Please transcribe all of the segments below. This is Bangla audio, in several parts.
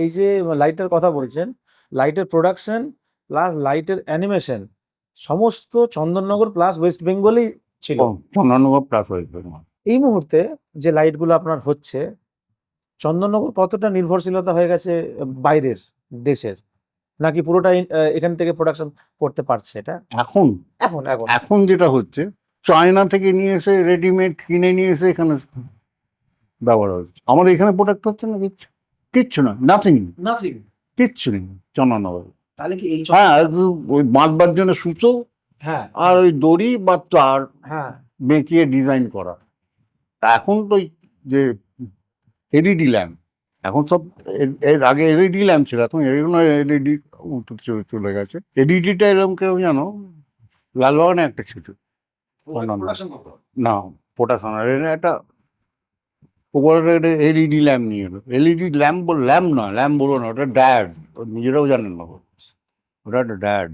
এই যে লাইটের কথা বলছেন লাইটের প্রোডাকশন প্লাস লাইটের অ্যানিমেশন সমস্ত চন্দননগর প্লাস ওয়েস্ট বেঙ্গলই ছিল। চন্দননগর প্লাস ওয়েস্ট বেঙ্গল এই মুহূর্তে যে লাইটগুলো আপনার হচ্ছে চন্দননগর কতটা নির্ভরশীলতা হয়ে গেছে বাইরের দেশের? নাকি পুরোটা এখান থেকে প্রোডাকশন করতে পারছে এটা? এখন? এখন এখন। এখন যেটা হচ্ছে চায়না থেকে নিয়ে এসে রেডিমেড কিনে নিয়ে এসে এখানে ব্যবহার হচ্ছে। আমাদের এখানে প্রোডাক্ট হচ্ছে না কিচ্ছু কিচ্ছু না নাথিং নাথিং কিচ্ছু নেই চন্দননগর তাহলে কি এই হ্যাঁ ওই বাঁধবার জন্য সুতো হ্যাঁ। আর ওই দড়ি বা তার হ্যাঁ। বেঁকিয়ে ডিজাইন করা। তা এখন তো যে এলইডি ল্যাম্প এখন সব এর- আগে এলইডি ল্যাম্প ছিল এখন এলইডি চলে গেছে। এলইডিটা এরকম কেউ জানো? লালবাগানে একটা ছিল। প্রোডাকশন না পোটাশন একটা উপরে একটা এলইডি ল্যাম্প নিয়ে এলো। এলইডি ল্যাম্প বল ল্যাম্প না ল্যাম্প বলো না ওটা ড্যাড নিজেরাও জানেন না ওটা একটা ড্যাড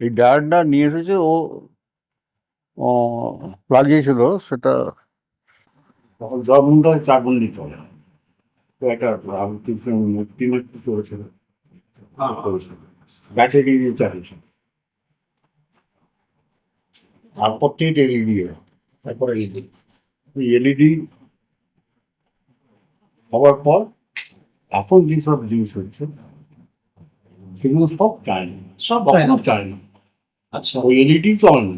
এই ড্যাডটা নিয়ে এসেছে ও ও লাগিয়েছিল সেটা তখন জন্মটা বন্দি চলে তো একটা রামকৃষ্ণ মূর্তি মূর্তি করেছিল ব্যাটারি দিয়ে চালিয়েছে। তারপর থেকে এলইডি তারপরে এলইডি এলইডি হওয়ার পর এখন যেসব জিনিস হচ্ছে সেগুলো সব চায় না সব চায় না আচ্ছা। ওই এলইডি চলে না।